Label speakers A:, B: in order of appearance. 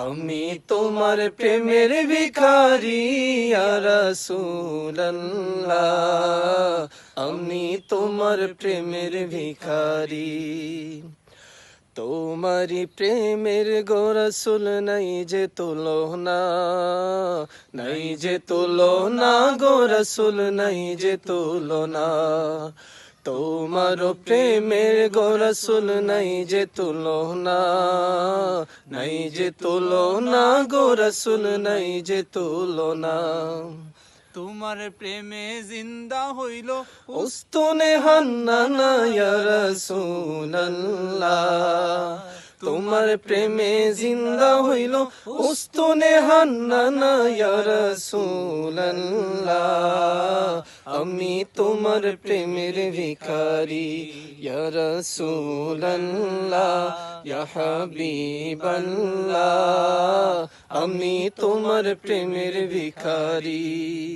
A: আমি তোমার প্রেমের ভিখারি রসুল্লাহ আমি তোমার প্রেমের ভিখারি। তোমারি প্রেমের গোরসুল নাই যে তুলনা, নাই যে তুলনা গোরসুল নাই যে তুলনা। তোমার প্রেমের গোরসুল নাই যে তুলো না নাই যে তুলো না গোরসুল নাই যে তুলো না
B: তোমার প্রেমে জিন্দা হইল
A: উস্তনে হান্নানা ইয়া রাসূলুল্লাহ। তোমার প্রেমে জিন্দা হইল, উস্তনে হান্নানা, ইয়া রাসূলুল্লাহ। আমি তোমার প্রেমের ভিখারি, ইয়া রাসূলুল্লাহ, ইয়া হাবিবাল্লাহ। আমি তোমার প্রেমের ভিখারি।